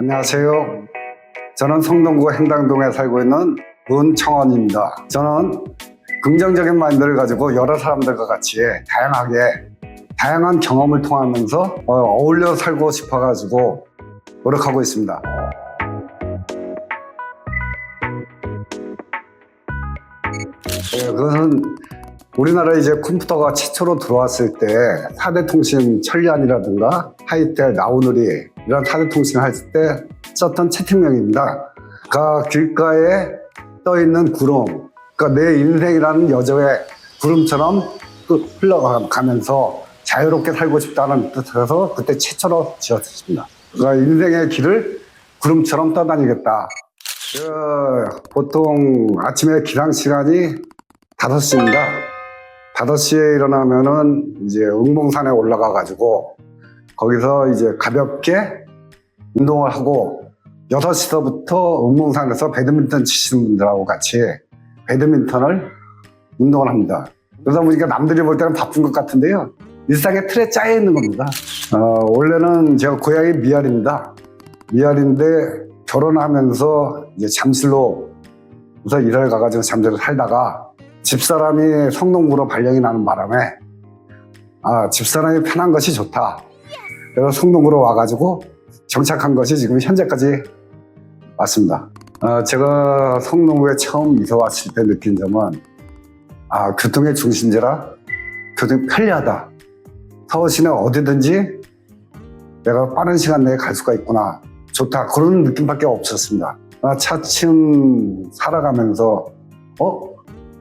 안녕하세요. 저는 성동구 행당동에 살고 있는 문청원입니다. 저는 긍정적인 마인드를 가지고 여러 사람들과 같이 다양하게 다양한 경험을 통하면서 어, 어울려 살고 싶어가지고 노력하고 있습니다. 네, 그것은 우리나라에 이제 컴퓨터가 최초로 들어왔을 때 4대 통신 천리안이라든가 하이텔, 나우누리 이런 4대 통신을 했을 때 썼던 채팅명입니다. 그 길가에 떠 있는 구름, 그러니까 내 인생이라는 여정의 구름처럼 그 흘러가면서 자유롭게 살고 싶다는 뜻에서 그때 최초로 지었습니다. 그러니까 인생의 길을 구름처럼 떠다니겠다. 그 보통 아침에 기상 시간이 5시입니다. 5시에 일어나면은 이제 응봉산에 올라가 가지고 거기서 이제 가볍게 운동을 하고 6시서부터 응봉산에서 배드민턴 치시는 분들하고 같이 배드민턴을 운동을 합니다. 그러다 보니까 남들이 볼 때는 바쁜 것 같은데요. 일상의 틀에 짜여 있는 겁니다. 어, 원래는 제가 고향이 미알입니다. 미알인데 결혼하면서 이제 잠실로 우선 일을 가가지고 잠실로 살다가 집사람이 성동구로 발령이 나는 바람에 아 집사람이 편한 것이 좋다. 그래서 성동구로 와가지고 정착한 것이 지금 현재까지 왔습니다. 어, 제가 성동구에 처음 이사 왔을 때 느낀 점은 아 교통의 중심지라 교통이 편리하다. 서울 시내 어디든지 내가 빠른 시간 내에 갈 수가 있구나. 좋다. 그런 느낌밖에 없었습니다. 아, 차츰 살아가면서 어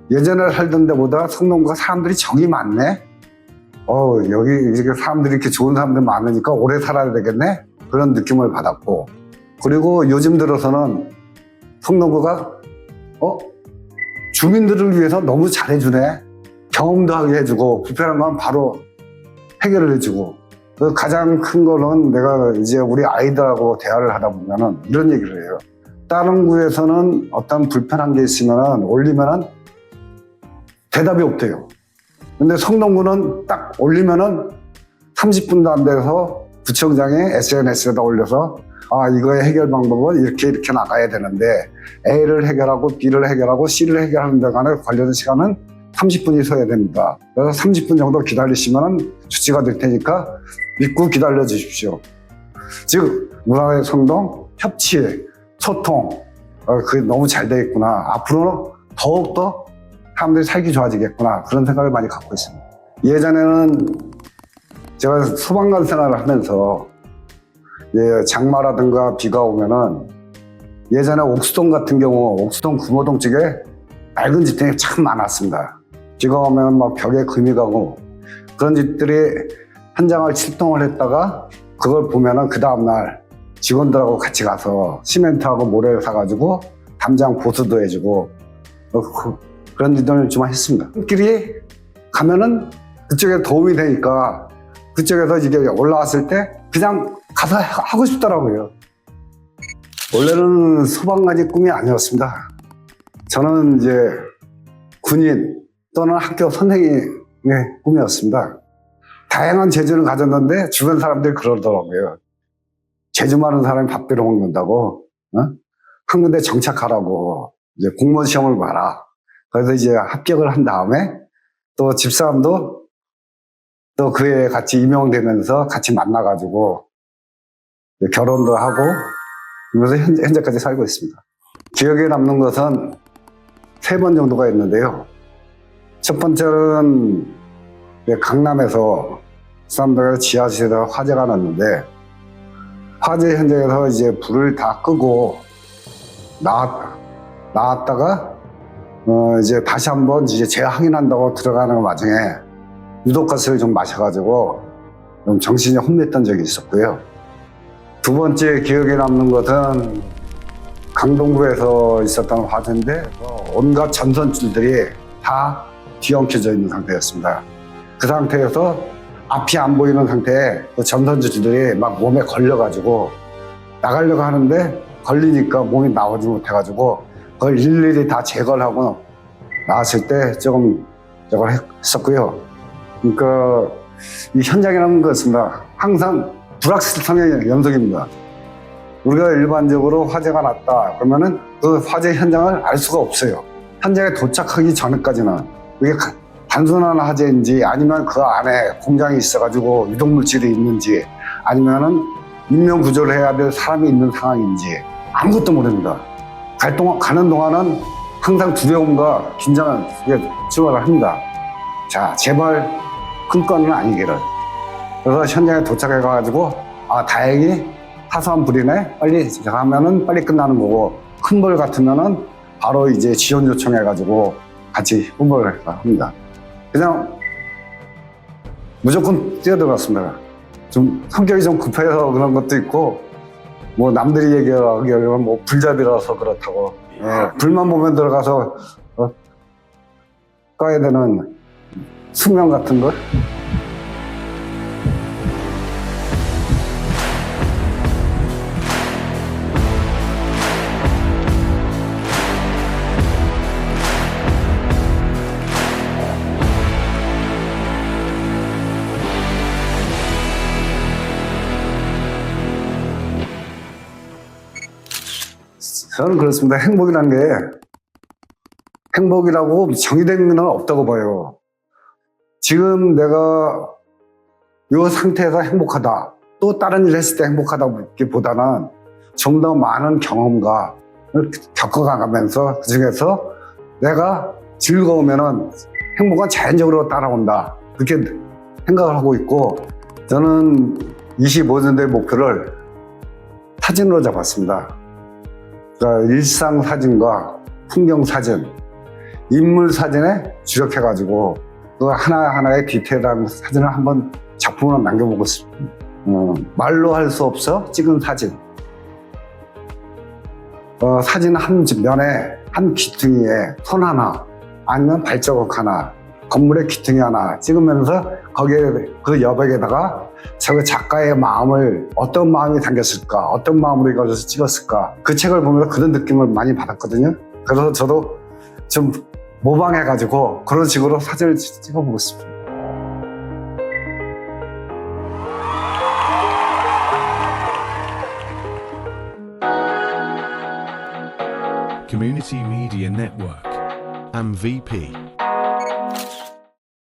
예전에 살던 데보다 성동구가 사람들이 정이 많네. 어 여기 이렇게 사람들이 이렇게 좋은 사람들 많으니까 오래 살아야 되겠네. 그런 느낌을 받았고 그리고 요즘 들어서는 성동구가 어 주민들을 위해서 너무 잘해주네. 경험도 하게 해주고 불편한 건 바로 해결을 해주고 그 가장 큰 거는 내가 이제 우리 아이들하고 대화를 하다 보면은 이런 얘기를 해요. 다른 구에서는 어떤 불편한 게 있으면은 올리면은 대답이 없대요. 근데 성동구는 딱 올리면은 30분도 안 돼서 구청장이 SNS에다 올려서 아 이거의 해결 방법은 이렇게 이렇게 나가야 되는데 A를 해결하고 B를 해결하고 C를 해결하는 데 간에 관련 시간은 30분이 서야 됩니다. 그래서 30분 정도 기다리시면 조치가 될 테니까 믿고 기다려 주십시오. 즉 문화의 성동, 협치, 소통 어, 그게 너무 잘 되어 있구나. 앞으로는 더욱더 사람들이 살기 좋아지겠구나 그런 생각을 많이 갖고 있습니다. 예전에는 제가 소방관 생활을 하면서 예, 장마라든가 비가 오면은 예전에 옥수동 같은 경우 옥수동 구모동 쪽에 낡은 집들이 참 많았습니다. 비가 오면 막 벽에 금이 가고 그런 집들이 현장을 출동을 했다가 그걸 보면은 그 다음날 직원들하고 같이 가서 시멘트하고 모래를 사가지고 담장 보수도 해주고 어, 그, 그런 일들을 좀 했습니다. 길이 가면은 그쪽에 도움이 되니까 그쪽에서 이게 올라왔을 때 그냥 가서 하고 싶더라고요. 원래는 소방관이 꿈이 아니었습니다. 저는 이제 군인 또는 학교 선생님의 꿈이었습니다. 다양한 재주를 가졌는데 주변 사람들이 그러더라고요. 재주 많은 사람이 밥비로 먹는다고, 어? 한 군데 정착하라고, 이제 공무원 시험을 봐라. 그래서 이제 합격을 한 다음에 또 집사람도 또 그에 같이 임용되면서 같이 만나가지고 결혼도 하고 그러면서 현재, 현재 까지 살고 있습니다. 기억에 남는 것은 세 번 정도가 있는데요. 첫 번째는 강남에서 사람들 지하실에 화재가 났는데 화재 현장에서 이제 불을 다 끄고 나왔, 나왔다가 어 이제 다시 한번 이제 재확인한다고 들어가는 와중에 유독가스를 좀 마셔가지고 좀 정신이 혼미했던 적이 있었고요. 두 번째 기억에 남는 것은 강동구에서 있었던 화재인데 온갖 전선줄들이 다 뒤엉켜져 있는 상태였습니다. 그 상태에서 앞이 안 보이는 상태에 그 전선줄들이 막 몸에 걸려가지고 나가려고 하는데 걸리니까 몸이 나오지 못해가지고 그걸 일일이 다 제거를 하고 나왔을 때 조금 저걸 했었고요. 그러니까 이 현장이라는 것은 항상 불확실성의 연속입니다. 우리가 일반적으로 화재가 났다 그러면은 그 화재 현장을 알 수가 없어요. 현장에 도착하기 전까지는 이게 가- 단순한 화재인지 아니면 그 안에 공장이 있어가지고 유독물질이 있는지 아니면은 인명 구조를 해야 될 사람이 있는 상황인지 아무것도 모릅니다. 갈 동안 가는 동안은 항상 두려움과 긴장을 출발을 합니다. 자 제발 큰 건은 아니기를. 그래서 현장에 도착해가지고 아 다행히 사소한 불이네 빨리 하면은 빨리 끝나는 거고 큰불 같으면은 바로 이제 지원 요청해가지고 같이 홍보를 합니다. 그냥 무조건 뛰어들어갔습니다. 좀 성격이 좀 급해서 그런 것도 있고 뭐 남들이 얘기하기에는 뭐 불잡이라서 그렇다고. 예, 불만 보면 들어가서 어, 꺼야 되는 숙명 같은 걸 저는 그렇습니다. 행복이라는 게 행복이라고 정의된 건 없다고 봐요. 지금 내가 이 상태에서 행복하다. 또 다른 일 했을 때 행복하다기보다는 좀 더 많은 경험과 겪어가면서 그 중에서 내가 즐거우면은 행복은 자연적으로 따라온다. 그렇게 생각을 하고 있고 저는 25년대 목표를 사진으로 잡았습니다. 그러니까 일상 사진과 풍경 사진, 인물 사진에 주력해가지고 그 하나하나의 디테일한 사진을 한번 작품으로 남겨보고 싶습니다. 어, 말로 할 수 없어 찍은 사진. 어, 사진 한 면에 한 귀퉁이에 손 하나 아니면 발자국 하나 건물의 귀퉁이 하나 찍으면서 거기에 그 여백에다가 저 작가의 마음을 어떤 마음이 담겼을까 어떤 마음으로 이걸 찍었을까 그 책을 보면서 그런 느낌을 많이 받았거든요 그래서 저도 좀 모방해 가지고 그런 식으로 사진을 찍- 찍어보고 싶습니다 Community Media Network. MVP.